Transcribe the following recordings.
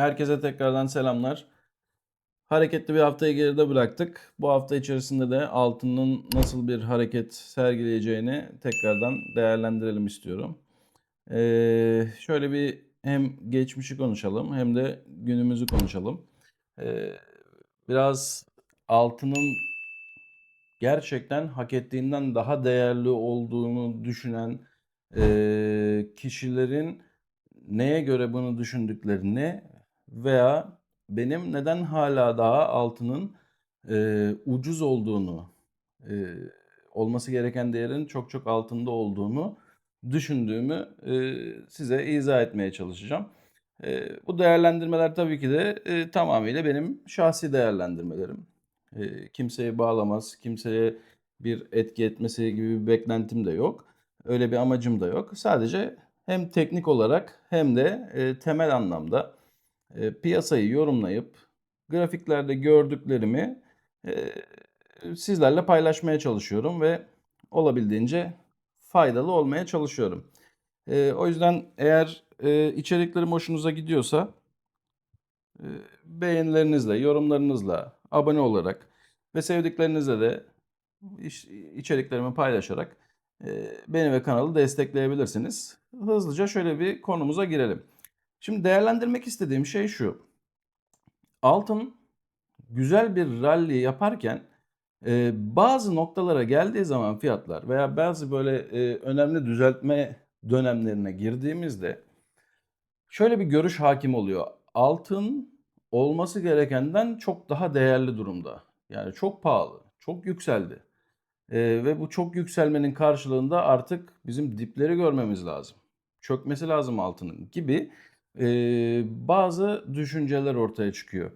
Herkese tekrardan selamlar. Hareketli bir haftayı geride bıraktık. Bu hafta içerisinde de altının nasıl bir hareket sergileyeceğini tekrardan değerlendirelim istiyorum. Ee, şöyle bir hem geçmişi konuşalım hem de günümüzü konuşalım. Ee, biraz altının gerçekten hak ettiğinden daha değerli olduğunu düşünen e, kişilerin neye göre bunu düşündüklerini veya benim neden hala daha altının e, ucuz olduğunu, e, olması gereken değerin çok çok altında olduğunu düşündüğümü e, size izah etmeye çalışacağım. E, bu değerlendirmeler tabii ki de e, tamamıyla benim şahsi değerlendirmelerim. E, kimseye bağlamaz, kimseye bir etki etmesi gibi bir beklentim de yok. Öyle bir amacım da yok. Sadece hem teknik olarak hem de e, temel anlamda piyasayı yorumlayıp grafiklerde gördüklerimi sizlerle paylaşmaya çalışıyorum ve olabildiğince faydalı olmaya çalışıyorum. O yüzden eğer içeriklerim hoşunuza gidiyorsa e, beğenilerinizle, yorumlarınızla, abone olarak ve sevdiklerinizle de içeriklerimi paylaşarak beni ve kanalı destekleyebilirsiniz. Hızlıca şöyle bir konumuza girelim. Şimdi değerlendirmek istediğim şey şu. Altın güzel bir rally yaparken e, bazı noktalara geldiği zaman fiyatlar veya bazı böyle e, önemli düzeltme dönemlerine girdiğimizde şöyle bir görüş hakim oluyor. Altın olması gerekenden çok daha değerli durumda. Yani çok pahalı, çok yükseldi. E, ve bu çok yükselmenin karşılığında artık bizim dipleri görmemiz lazım. Çökmesi lazım altının gibi bazı düşünceler ortaya çıkıyor.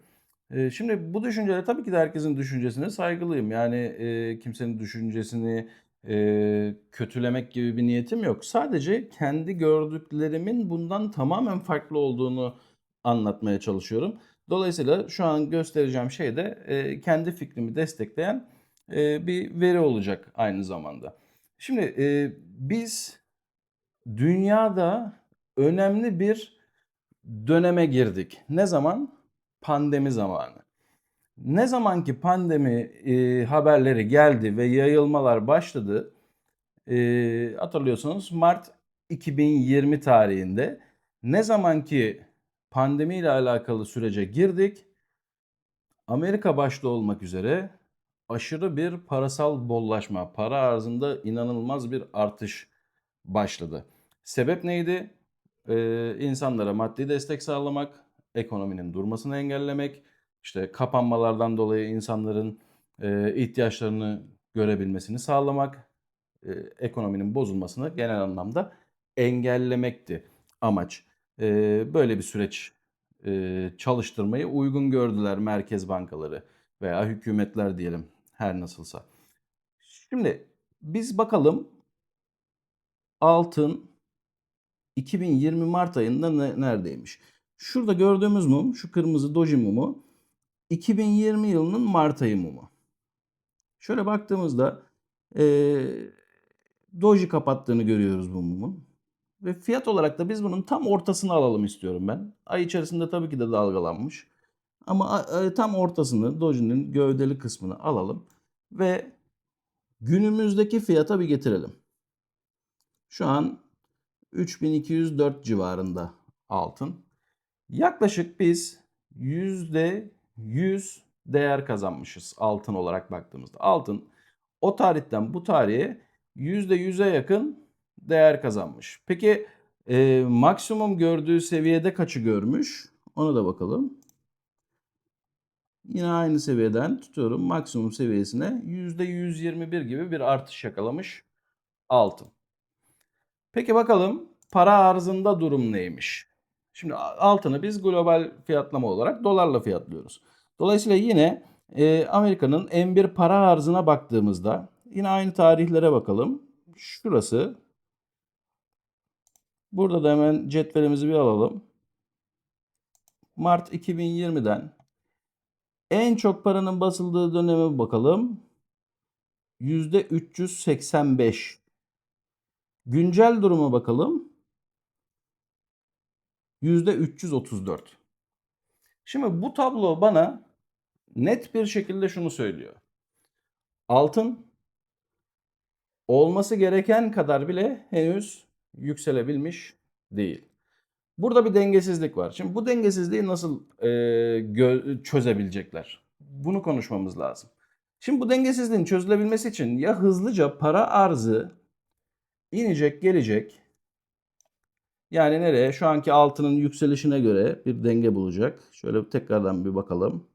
Şimdi bu düşünceler tabii ki de herkesin düşüncesine saygılıyım. Yani kimsenin düşüncesini e, kötülemek gibi bir niyetim yok. Sadece kendi gördüklerimin bundan tamamen farklı olduğunu anlatmaya çalışıyorum. Dolayısıyla şu an göstereceğim şey de kendi fikrimi destekleyen bir veri olacak aynı zamanda. Şimdi biz dünyada önemli bir döneme girdik. Ne zaman? Pandemi zamanı. Ne zamanki pandemi e, haberleri geldi ve yayılmalar başladı, e, hatırlıyorsunuz Mart 2020 tarihinde ne zamanki pandemi ile alakalı sürece girdik, Amerika başta olmak üzere aşırı bir parasal bollaşma, para arzında inanılmaz bir artış başladı. Sebep neydi? Ee, insanlara maddi destek sağlamak, ekonominin durmasını engellemek, işte kapanmalardan dolayı insanların e, ihtiyaçlarını görebilmesini sağlamak, e, ekonominin bozulmasını genel anlamda engellemekti amaç. E, böyle bir süreç e, çalıştırmayı uygun gördüler merkez bankaları veya hükümetler diyelim her nasılsa. Şimdi biz bakalım altın 2020 Mart ayında ne- neredeymiş? Şurada gördüğümüz mum, şu kırmızı doji mumu 2020 yılının Mart ayı mumu. Şöyle baktığımızda eee doji kapattığını görüyoruz bu mumun. Ve fiyat olarak da biz bunun tam ortasını alalım istiyorum ben. Ay içerisinde tabii ki de dalgalanmış. Ama a- tam ortasını, dojinin gövdeli kısmını alalım. Ve günümüzdeki fiyata bir getirelim. Şu an 3204 civarında altın. Yaklaşık biz %100 değer kazanmışız altın olarak baktığımızda. Altın o tarihten bu tarihe %100'e yakın değer kazanmış. Peki e, maksimum gördüğü seviyede kaçı görmüş? Ona da bakalım. Yine aynı seviyeden tutuyorum maksimum seviyesine %121 gibi bir artış yakalamış altın. Peki bakalım para arzında durum neymiş? Şimdi altını biz global fiyatlama olarak dolarla fiyatlıyoruz. Dolayısıyla yine e, Amerika'nın M1 para arzına baktığımızda yine aynı tarihlere bakalım. Şurası. Burada da hemen cetvelimizi bir alalım. Mart 2020'den en çok paranın basıldığı döneme bakalım. %385. Güncel duruma bakalım. %334. Şimdi bu tablo bana net bir şekilde şunu söylüyor. Altın olması gereken kadar bile henüz yükselebilmiş değil. Burada bir dengesizlik var. Şimdi bu dengesizliği nasıl e, çözebilecekler? Bunu konuşmamız lazım. Şimdi bu dengesizliğin çözülebilmesi için ya hızlıca para arzı inecek gelecek. Yani nereye? Şu anki altının yükselişine göre bir denge bulacak. Şöyle tekrardan bir bakalım.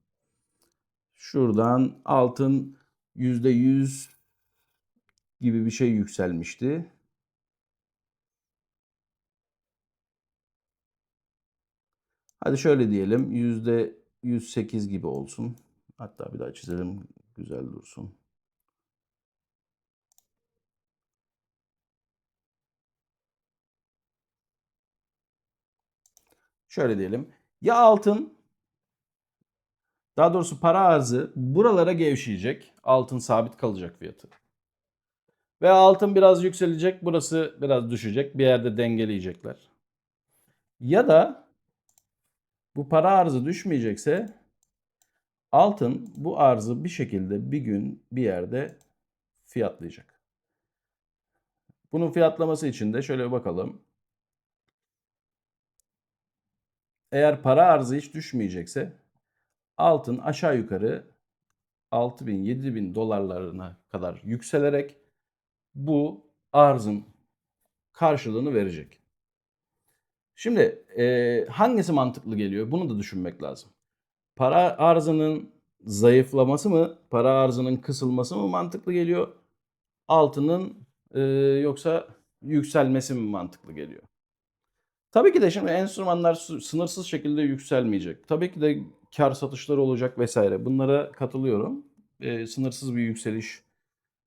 Şuradan altın %100 gibi bir şey yükselmişti. Hadi şöyle diyelim yüzde 108 gibi olsun. Hatta bir daha çizelim güzel dursun. Şöyle diyelim. Ya altın daha doğrusu para arzı buralara gevşeyecek. Altın sabit kalacak fiyatı. Ve altın biraz yükselecek. Burası biraz düşecek. Bir yerde dengeleyecekler. Ya da bu para arzı düşmeyecekse altın bu arzı bir şekilde bir gün bir yerde fiyatlayacak. Bunun fiyatlaması için de şöyle bir bakalım. Eğer para arzı hiç düşmeyecekse altın aşağı yukarı 6000 7000 dolarlarına kadar yükselerek bu arzın karşılığını verecek. Şimdi e, hangisi mantıklı geliyor? Bunu da düşünmek lazım. Para arzının zayıflaması mı, para arzının kısılması mı mantıklı geliyor? Altının e, yoksa yükselmesi mi mantıklı geliyor? Tabii ki de şimdi enstrümanlar sınırsız şekilde yükselmeyecek. Tabii ki de kar satışları olacak vesaire. Bunlara katılıyorum. E, sınırsız bir yükseliş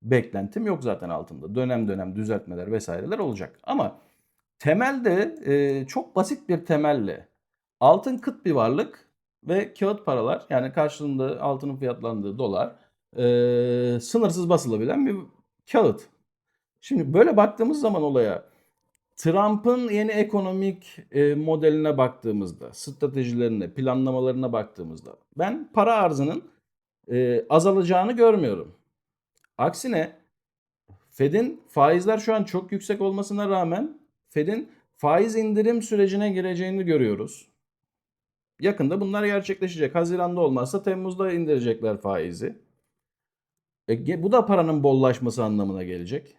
beklentim yok zaten altında. Dönem dönem düzeltmeler vesaireler olacak. Ama temelde e, çok basit bir temelle altın kıt bir varlık ve kağıt paralar yani karşılığında altının fiyatlandığı dolar e, sınırsız basılabilen bir kağıt. Şimdi böyle baktığımız zaman olaya Trump'ın yeni ekonomik e, modeline baktığımızda, stratejilerine, planlamalarına baktığımızda ben para arzının e, azalacağını görmüyorum. Aksine Fed'in faizler şu an çok yüksek olmasına rağmen Fed'in faiz indirim sürecine gireceğini görüyoruz. Yakında bunlar gerçekleşecek. Haziranda olmazsa Temmuz'da indirecekler faizi. E, bu da paranın bollaşması anlamına gelecek.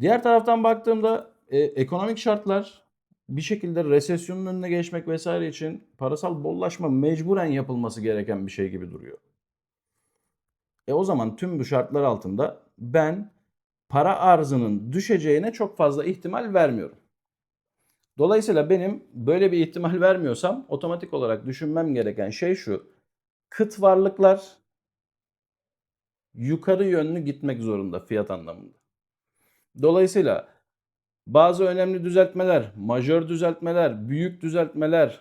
Diğer taraftan baktığımda e, ekonomik şartlar bir şekilde resesyonun önüne geçmek vesaire için parasal bollaşma mecburen yapılması gereken bir şey gibi duruyor. E o zaman tüm bu şartlar altında ben para arzının düşeceğine çok fazla ihtimal vermiyorum. Dolayısıyla benim böyle bir ihtimal vermiyorsam otomatik olarak düşünmem gereken şey şu. Kıt varlıklar yukarı yönlü gitmek zorunda fiyat anlamında. Dolayısıyla bazı önemli düzeltmeler, majör düzeltmeler, büyük düzeltmeler,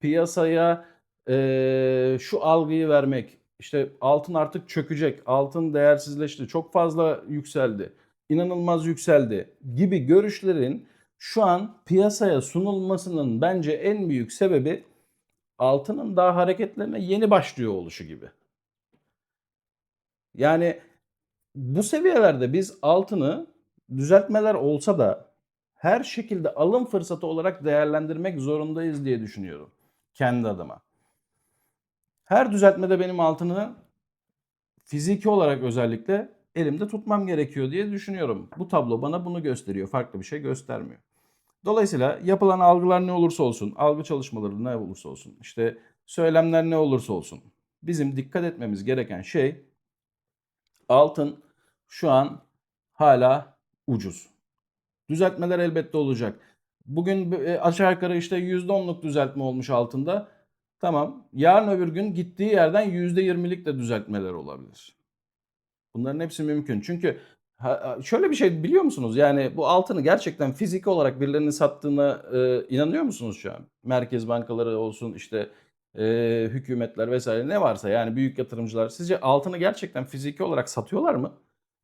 piyasaya e, şu algıyı vermek, işte altın artık çökecek, altın değersizleşti, çok fazla yükseldi, inanılmaz yükseldi gibi görüşlerin şu an piyasaya sunulmasının bence en büyük sebebi altının daha hareketlerine yeni başlıyor oluşu gibi. Yani bu seviyelerde biz altını düzeltmeler olsa da her şekilde alım fırsatı olarak değerlendirmek zorundayız diye düşünüyorum kendi adıma. Her düzeltmede benim altını fiziki olarak özellikle elimde tutmam gerekiyor diye düşünüyorum. Bu tablo bana bunu gösteriyor. Farklı bir şey göstermiyor. Dolayısıyla yapılan algılar ne olursa olsun, algı çalışmaları ne olursa olsun, işte söylemler ne olursa olsun bizim dikkat etmemiz gereken şey altın şu an hala ucuz. Düzeltmeler elbette olacak. Bugün e, aşağı yukarı işte %10'luk düzeltme olmuş altında. Tamam. Yarın öbür gün gittiği yerden %20'lik de düzeltmeler olabilir. Bunların hepsi mümkün. Çünkü şöyle bir şey biliyor musunuz? Yani bu altını gerçekten fiziki olarak birilerinin sattığına e, inanıyor musunuz şu an? Merkez bankaları olsun işte e, hükümetler vesaire ne varsa yani büyük yatırımcılar sizce altını gerçekten fiziki olarak satıyorlar mı?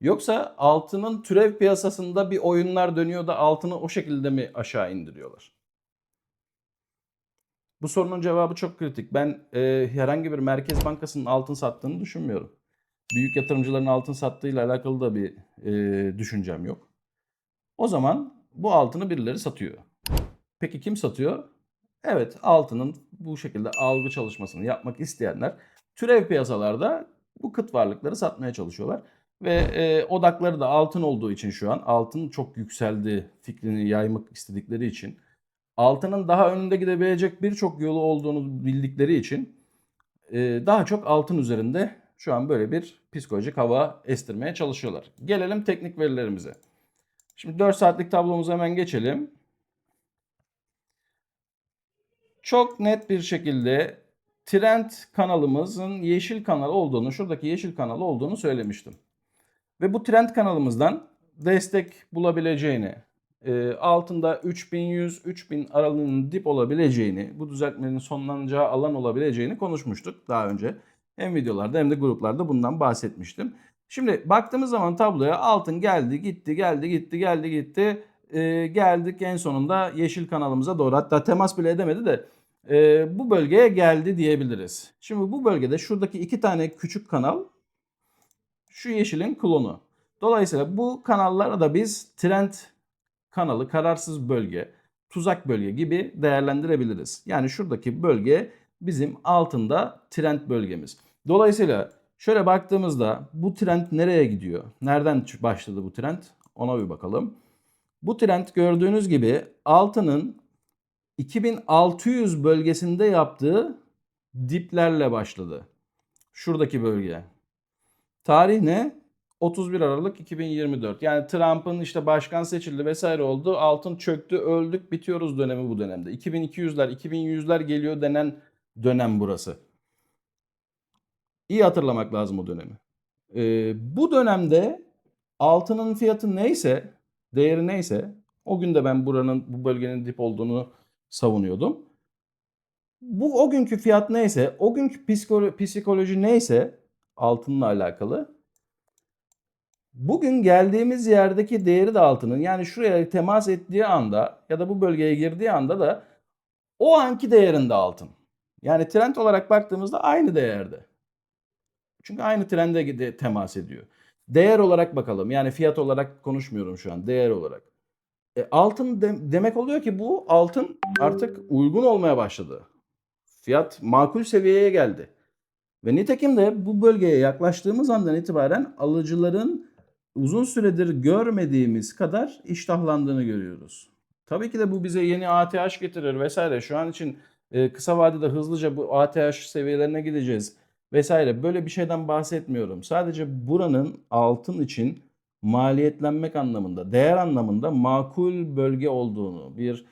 Yoksa altının türev piyasasında bir oyunlar dönüyor da altını o şekilde mi aşağı indiriyorlar? Bu sorunun cevabı çok kritik. Ben e, herhangi bir merkez bankasının altın sattığını düşünmüyorum. Büyük yatırımcıların altın sattığıyla alakalı da bir e, düşüncem yok. O zaman bu altını birileri satıyor. Peki kim satıyor? Evet altının bu şekilde algı çalışmasını yapmak isteyenler türev piyasalarda bu kıt varlıkları satmaya çalışıyorlar. Ve e, odakları da altın olduğu için şu an altın çok yükseldi fikrini yaymak istedikleri için altının daha önünde gidebilecek birçok yolu olduğunu bildikleri için e, daha çok altın üzerinde şu an böyle bir psikolojik hava estirmeye çalışıyorlar. Gelelim teknik verilerimize. Şimdi 4 saatlik tablomuza hemen geçelim. Çok net bir şekilde trend kanalımızın yeşil kanal olduğunu, şuradaki yeşil kanal olduğunu söylemiştim. Ve bu trend kanalımızdan destek bulabileceğini, e, altında 3100-3000 aralığının dip olabileceğini, bu düzeltmenin sonlanacağı alan olabileceğini konuşmuştuk daha önce. Hem videolarda hem de gruplarda bundan bahsetmiştim. Şimdi baktığımız zaman tabloya altın geldi, gitti, geldi, gitti, geldi, gitti. E, geldik en sonunda yeşil kanalımıza doğru. Hatta temas bile edemedi de e, bu bölgeye geldi diyebiliriz. Şimdi bu bölgede şuradaki iki tane küçük kanal şu yeşilin klonu. Dolayısıyla bu kanallara da biz trend kanalı, kararsız bölge, tuzak bölge gibi değerlendirebiliriz. Yani şuradaki bölge bizim altında trend bölgemiz. Dolayısıyla şöyle baktığımızda bu trend nereye gidiyor? Nereden başladı bu trend? Ona bir bakalım. Bu trend gördüğünüz gibi altının 2600 bölgesinde yaptığı diplerle başladı. Şuradaki bölge. Tarih ne? 31 Aralık 2024. Yani Trump'ın işte başkan seçildi vesaire oldu. Altın çöktü, öldük, bitiyoruz dönemi bu dönemde. 2200'ler, 2100'ler geliyor denen dönem burası. İyi hatırlamak lazım o dönemi. Ee, bu dönemde altının fiyatı neyse, değeri neyse, o gün de ben buranın, bu bölgenin dip olduğunu savunuyordum. Bu o günkü fiyat neyse, o günkü psikolo psikoloji neyse altınla alakalı. Bugün geldiğimiz yerdeki değeri de altının yani şuraya temas ettiği anda ya da bu bölgeye girdiği anda da o anki değerinde altın. Yani trend olarak baktığımızda aynı değerde. Çünkü aynı trende temas ediyor. Değer olarak bakalım. Yani fiyat olarak konuşmuyorum şu an. Değer olarak. E, altın de, demek oluyor ki bu altın artık uygun olmaya başladı. Fiyat makul seviyeye geldi. Ve nitekim de bu bölgeye yaklaştığımız andan itibaren alıcıların uzun süredir görmediğimiz kadar iştahlandığını görüyoruz. Tabii ki de bu bize yeni ATH getirir vesaire. Şu an için e, kısa vadede hızlıca bu ATH seviyelerine gideceğiz vesaire. Böyle bir şeyden bahsetmiyorum. Sadece buranın altın için maliyetlenmek anlamında, değer anlamında makul bölge olduğunu, bir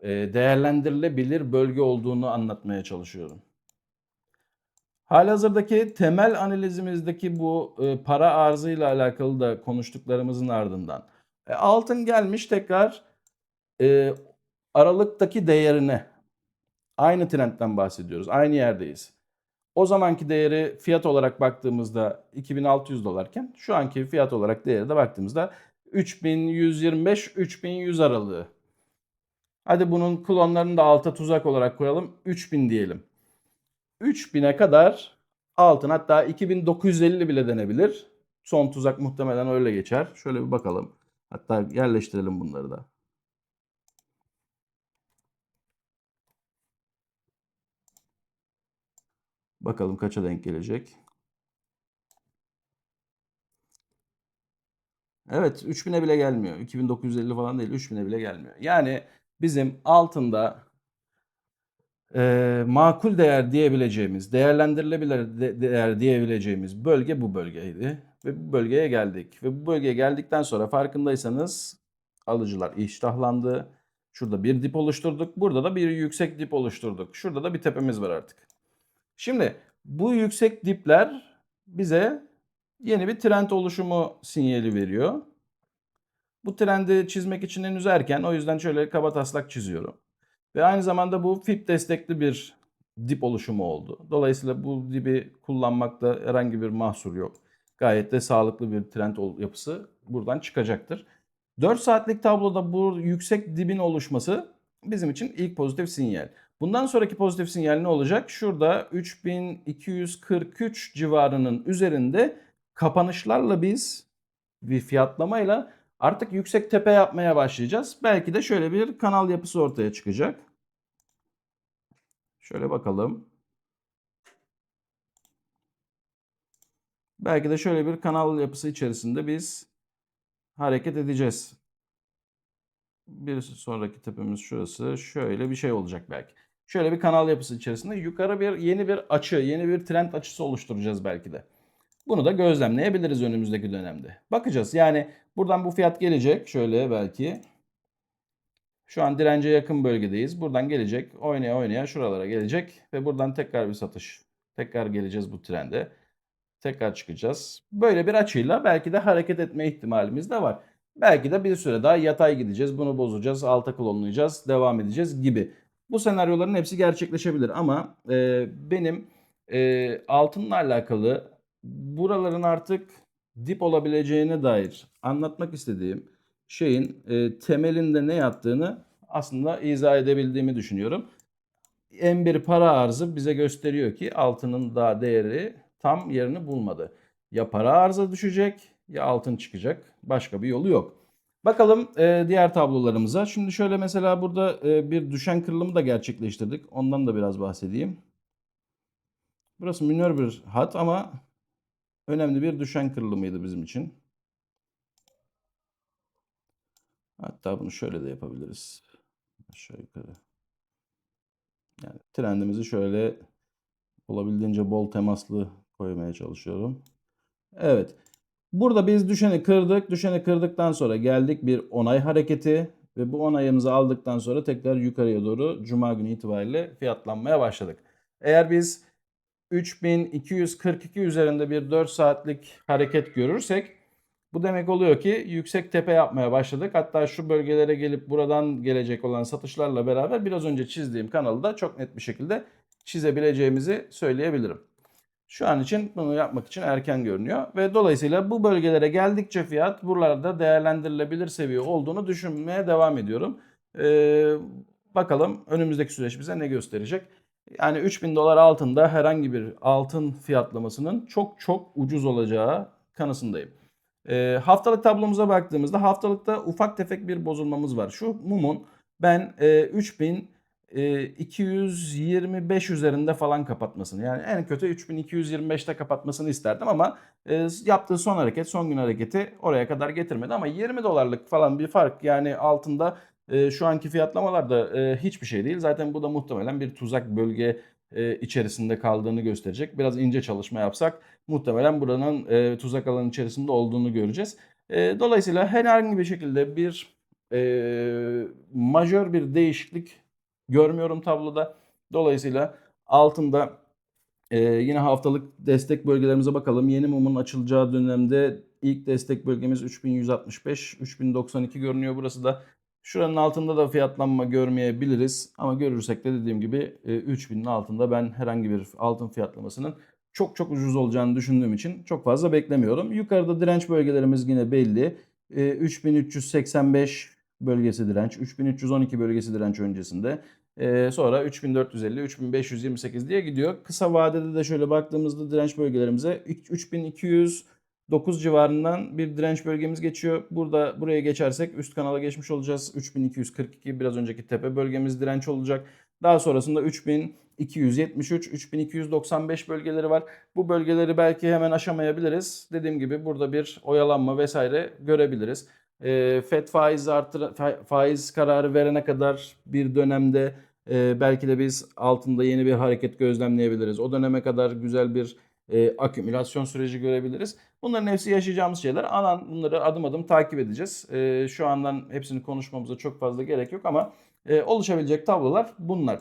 e, değerlendirilebilir bölge olduğunu anlatmaya çalışıyorum. Halihazırdaki temel analizimizdeki bu e, para arzıyla alakalı da konuştuklarımızın ardından e, altın gelmiş tekrar e, aralıktaki değerine aynı trendten bahsediyoruz. Aynı yerdeyiz. O zamanki değeri fiyat olarak baktığımızda 2600 dolarken şu anki fiyat olarak değeri de baktığımızda 3125-3100 aralığı. Hadi bunun klonlarını da alta tuzak olarak koyalım. 3000 diyelim. 3000'e kadar altın hatta 2950 bile denebilir. Son tuzak muhtemelen öyle geçer. Şöyle bir bakalım. Hatta yerleştirelim bunları da. Bakalım kaça denk gelecek. Evet 3000'e bile gelmiyor. 2950 falan değil 3000'e bile gelmiyor. Yani bizim altında e, makul değer diyebileceğimiz, değerlendirilebilir de, değer diyebileceğimiz bölge bu bölgeydi. Ve bu bölgeye geldik. Ve bu bölgeye geldikten sonra farkındaysanız alıcılar iştahlandı. Şurada bir dip oluşturduk. Burada da bir yüksek dip oluşturduk. Şurada da bir tepemiz var artık. Şimdi bu yüksek dipler bize yeni bir trend oluşumu sinyali veriyor. Bu trendi çizmek için henüz erken. O yüzden şöyle kaba taslak çiziyorum. Ve aynı zamanda bu FIP destekli bir dip oluşumu oldu. Dolayısıyla bu dibi kullanmakta herhangi bir mahsur yok. Gayet de sağlıklı bir trend yapısı buradan çıkacaktır. 4 saatlik tabloda bu yüksek dibin oluşması bizim için ilk pozitif sinyal. Bundan sonraki pozitif sinyal ne olacak? Şurada 3243 civarının üzerinde kapanışlarla biz bir fiyatlamayla artık yüksek tepe yapmaya başlayacağız. Belki de şöyle bir kanal yapısı ortaya çıkacak. Şöyle bakalım. Belki de şöyle bir kanal yapısı içerisinde biz hareket edeceğiz. Bir sonraki tepemiz şurası. Şöyle bir şey olacak belki. Şöyle bir kanal yapısı içerisinde yukarı bir yeni bir açı, yeni bir trend açısı oluşturacağız belki de. Bunu da gözlemleyebiliriz önümüzdeki dönemde. Bakacağız. Yani buradan bu fiyat gelecek. Şöyle belki. Şu an dirence yakın bölgedeyiz. Buradan gelecek. Oynaya oynaya şuralara gelecek. Ve buradan tekrar bir satış. Tekrar geleceğiz bu trende. Tekrar çıkacağız. Böyle bir açıyla belki de hareket etme ihtimalimiz de var. Belki de bir süre daha yatay gideceğiz. Bunu bozacağız. Alta klonlayacağız. Devam edeceğiz gibi. Bu senaryoların hepsi gerçekleşebilir ama e, benim e, altınla alakalı buraların artık dip olabileceğine dair anlatmak istediğim şeyin e, temelinde ne yattığını aslında izah edebildiğimi düşünüyorum. M1 para arzı bize gösteriyor ki altının daha değeri tam yerini bulmadı. Ya para arzı düşecek ya altın çıkacak. Başka bir yolu yok. Bakalım e, diğer tablolarımıza. Şimdi şöyle mesela burada e, bir düşen kırılımı da gerçekleştirdik. Ondan da biraz bahsedeyim. Burası minör bir hat ama önemli bir düşen kırılımıydı bizim için. Hatta bunu şöyle de yapabiliriz. Aşağı yukarı. Yani trendimizi şöyle olabildiğince bol temaslı koymaya çalışıyorum. Evet. Burada biz düşeni kırdık. Düşeni kırdıktan sonra geldik bir onay hareketi ve bu onayımızı aldıktan sonra tekrar yukarıya doğru cuma günü itibariyle fiyatlanmaya başladık. Eğer biz 3242 üzerinde bir 4 saatlik hareket görürsek bu demek oluyor ki yüksek tepe yapmaya başladık. Hatta şu bölgelere gelip buradan gelecek olan satışlarla beraber biraz önce çizdiğim kanalı da çok net bir şekilde çizebileceğimizi söyleyebilirim. Şu an için bunu yapmak için erken görünüyor ve dolayısıyla bu bölgelere geldikçe fiyat buralarda değerlendirilebilir seviye olduğunu düşünmeye devam ediyorum. Ee, bakalım önümüzdeki süreç bize ne gösterecek? Yani 3000 dolar altında herhangi bir altın fiyatlamasının çok çok ucuz olacağı kanısındayım. E, haftalık tablomuza baktığımızda haftalıkta ufak tefek bir bozulmamız var. Şu mumun ben e, 3000 225 üzerinde falan kapatmasını yani en kötü 3225'te kapatmasını isterdim ama yaptığı son hareket son gün hareketi oraya kadar getirmedi ama 20 dolarlık falan bir fark yani altında şu anki fiyatlamalarda hiçbir şey değil. Zaten bu da muhtemelen bir tuzak bölge içerisinde kaldığını gösterecek. Biraz ince çalışma yapsak muhtemelen buranın tuzak alanı içerisinde olduğunu göreceğiz. dolayısıyla herhangi bir şekilde bir majör bir değişiklik görmüyorum tabloda. Dolayısıyla altında e, yine haftalık destek bölgelerimize bakalım. Yeni mumun açılacağı dönemde ilk destek bölgemiz 3165, 3092 görünüyor. Burası da şuranın altında da fiyatlanma görmeyebiliriz. Ama görürsek de dediğim gibi e, 3000'in altında ben herhangi bir altın fiyatlamasının çok çok ucuz olacağını düşündüğüm için çok fazla beklemiyorum. Yukarıda direnç bölgelerimiz yine belli. E, 3385 bölgesi direnç, 3312 bölgesi direnç öncesinde. Ee, sonra 3450, 3528 diye gidiyor. Kısa vadede de şöyle baktığımızda direnç bölgelerimize 3209 civarından bir direnç bölgemiz geçiyor. Burada buraya geçersek üst kanala geçmiş olacağız. 3242 biraz önceki tepe bölgemiz direnç olacak. Daha sonrasında 3273, 3295 bölgeleri var. Bu bölgeleri belki hemen aşamayabiliriz. Dediğim gibi burada bir oyalanma vesaire görebiliriz. E, FED faiz artır faiz kararı verene kadar bir dönemde e, belki de biz altında yeni bir hareket gözlemleyebiliriz. O döneme kadar güzel bir e, akümülasyon süreci görebiliriz. Bunların hepsi yaşayacağımız şeyler. Alan bunları adım adım takip edeceğiz. E, şu andan hepsini konuşmamıza çok fazla gerek yok ama e, oluşabilecek tablolar bunlar.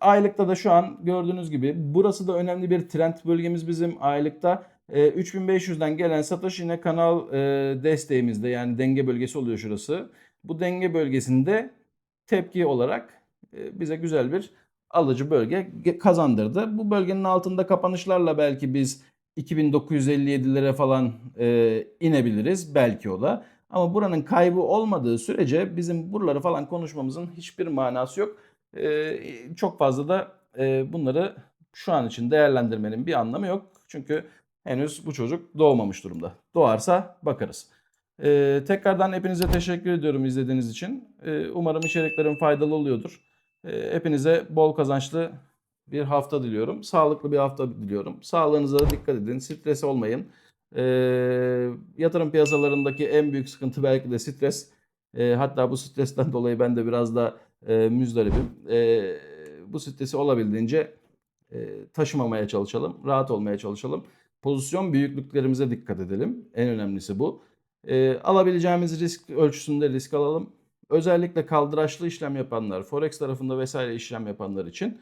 Aylıkta da şu an gördüğünüz gibi burası da önemli bir trend bölgemiz bizim aylıkta. E, 3500'den gelen satış yine kanal e, desteğimizde yani denge bölgesi oluyor şurası. Bu denge bölgesinde tepki olarak e, bize güzel bir alıcı bölge kazandırdı. Bu bölgenin altında kapanışlarla belki biz 2957'lere falan e, inebiliriz belki o da. Ama buranın kaybı olmadığı sürece bizim buraları falan konuşmamızın hiçbir manası yok. Ee, çok fazla da e, bunları şu an için değerlendirmenin bir anlamı yok. Çünkü henüz bu çocuk doğmamış durumda. Doğarsa bakarız. Ee, tekrardan hepinize teşekkür ediyorum izlediğiniz için. Ee, umarım içeriklerim faydalı oluyordur. Ee, hepinize bol kazançlı bir hafta diliyorum. Sağlıklı bir hafta diliyorum. Sağlığınıza da dikkat edin. Stres olmayın. Ee, yatırım piyasalarındaki en büyük sıkıntı belki de stres. Ee, hatta bu stresten dolayı ben de biraz da e, müzdaribim. Ee, bu stresi olabildiğince e, taşımamaya çalışalım. Rahat olmaya çalışalım. Pozisyon büyüklüklerimize dikkat edelim. En önemlisi bu. Ee, alabileceğimiz risk ölçüsünde risk alalım. Özellikle kaldıraçlı işlem yapanlar, forex tarafında vesaire işlem yapanlar için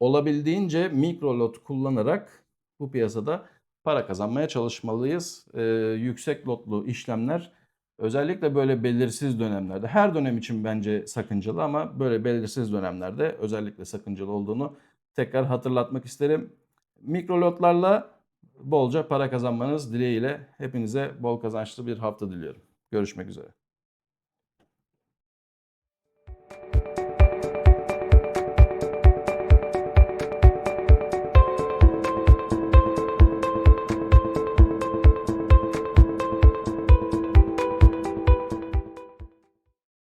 olabildiğince mikro lot kullanarak bu piyasada para kazanmaya çalışmalıyız. Ee, yüksek lotlu işlemler özellikle böyle belirsiz dönemlerde, her dönem için bence sakıncalı ama böyle belirsiz dönemlerde özellikle sakıncalı olduğunu tekrar hatırlatmak isterim. Mikro lotlarla bolca para kazanmanız dileğiyle hepinize bol kazançlı bir hafta diliyorum. Görüşmek üzere.